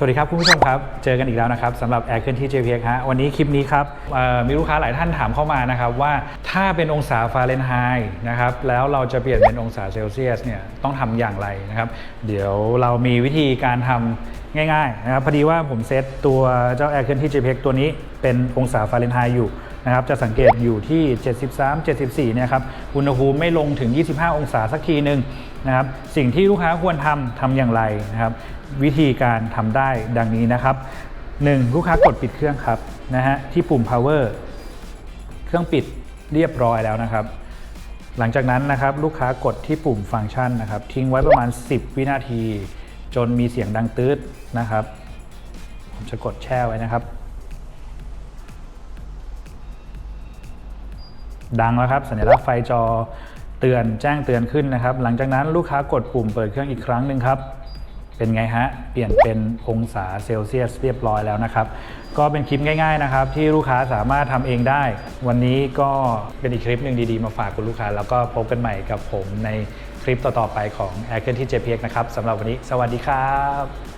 สวัสดีครับคุณผู้ชมครับ เจอกันอีกแล้วนะครับสำหรับแอร์เคลื่อนที่ JPX ฮะวันนี้คลิปนี้ครับมีลูกค้าหลายท่านถามเข้ามานะครับว่าถ้าเป็นองศาฟาเรนไฮต์นะครับแล้วเราจะเปลี่ยนเป็นองศาเซลเซียสเนี่ยต้องทำอย่างไรนะครับเดี๋ยวเรามีวิธีการทำง่ายๆนะครับพอดีว่าผมเซตตัวเจ้าแอร์เคลื่อนที่ JPX ตัวนี้เป็นองศาฟาเรนไฮต์อยู่ นะครับจะสังเกตอยู่ที่ 73 74เนี่ยครับอุณหภูมิไม่ลงถึง 25 องศาสักทีหนึ่งนะครับสิ่งที่ลูกค้าควรทำทำอย่างไรนะครับวิธีการทำได้ดังนี้นะครับ 1. ลูกค้ากดปิดเครื่องครับนะฮะที่ปุ่ม power เครื่องปิดเรียบร้อยแล้วนะครับ หลังจากนั้นนะครับลูกค้ากดที่ปุ่มฟังก์ชันนะครับ ทิ้งไว้ประมาณ 10 วินาที จนมีเสียงดังตืดนะครับ ผมจะกดแช่ไว้นะครับ ดังแล้วครับ สัญลักษณ์ไฟจอเตือนแจ้งเตือนขึ้นนะครับ หลังจากนั้นลูกค้ากดปุ่มเปิดเครื่องอีกครั้งหนึ่งครับเป็นไงฮะ เปลี่ยนเป็นองศาเซลเซียสเรียบร้อยแล้วนะครับ ก็เป็นคลิปง่ายๆนะครับ ที่ลูกค้าสามารถทำเองได้ วันนี้ก็เป็นอีกคลิปหนึ่งดีๆมาฝากคุณลูกค้า แล้วก็พบกันใหม่กับผมในคลิปต่อๆไปของ a i r เค n ที่ JPX นะครับสำหรับวันนี้ สวัสดีครับ